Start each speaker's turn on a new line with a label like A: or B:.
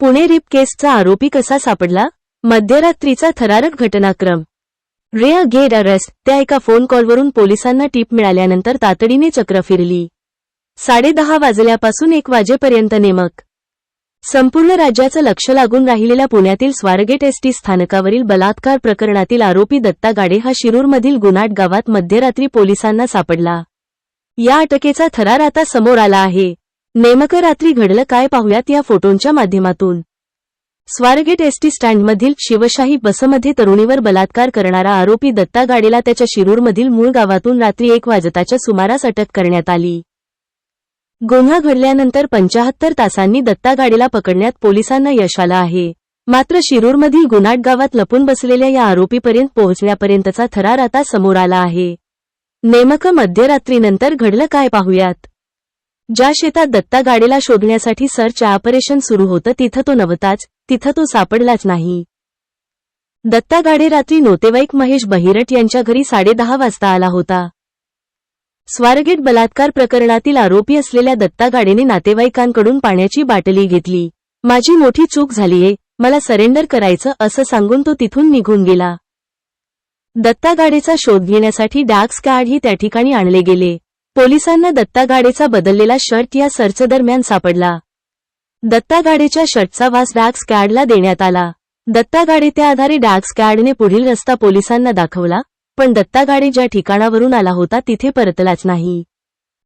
A: पुणे रिप केसचा आरोपी कसा सापडला? मध्यरात्रीचा थरारक घटनाक्रम. रेअ गेट अरेस्ट त्या एका फोन कॉलवरून पोलिसांना टीप मिळाल्यानंतर तातडीने चक्र फिरली. साडेदहा वाजल्यापासून एक वाजेपर्यंत नेमक. संपूर्ण राज्याचं लक्ष लागून राहिलेल्या पुण्यातील स्वारगेट एसटी स्थानकावरील बलात्कार प्रकरणातील आरोपी दत्ता गाडे हा शिरूरमधील गुनाट गावात मध्यरात्री पोलिसांना सापडला. या अटकेचा थरार आता समोर आला आहे. नेमकं रात्री घडलं काय पाहूयात या फोटोंच्या माध्यमातून. स्वारगेट एसटी स्टँडमधील शिवशाही बसमध्ये तरुणीवर बलात्कार करणारा आरोपी दत्ता गाडेला त्याच्या शिरूरमधील मूळ गावातून रात्री एक वाजताच्या सुमारास अटक करण्यात आली. गुन्हा घडल्यानंतर पंचाहत्तर तासांनी दत्ता गाडीला पकडण्यात पोलिसांना यश आलं आहे. मात्र शिरूरमधील गुन्हाट गावात लपून बसलेल्या या आरोपीपर्यंत पोहोचण्यापर्यंतचा थरार आता समोर आला आहे. नेमकं मध्यरात्रीनंतर घडलं काय पाहूयात? ज्या शेतात दत्ता गाडीला शोधण्यासाठी सर्च ऑपरेशन सुरू होतं तिथं तो नव्हताच तिथं तो सापडलाच नाही. दत्ता गाडे रात्री नोतेवाईक महेश बहिरट यांच्या घरी साडेदहा वाजता आला होता. स्वारगेट बलात्कार प्रकरणातील आरोपी असलेल्या दत्ता गाडेने नातेवाईकांकडून पाण्याची बाटली घेतली. माझी मोठी चूक झालीये मला सरेंडर करायचं असं सांगून तो तिथून निघून गेला. दत्ता गाडेचा शोध घेण्यासाठी डार्क स्कॅडही त्या ठिकाणी आणले गेले. पोलिसांना दत्ता गाडेचा बदललेला शर्ट या सर्चदरम्यान सापडला. दत्ता गाडेच्या शर्टचा वास डार्क स्कॅडला देण्यात आला. दत्ता गाडे त्या आधारे डार्क स्कॅडने पुढील रस्ता पोलिसांना दाखवला पण दत्ता गाडे ज्या ठिकाणावरून आला होता तिथे परतलाच नाही.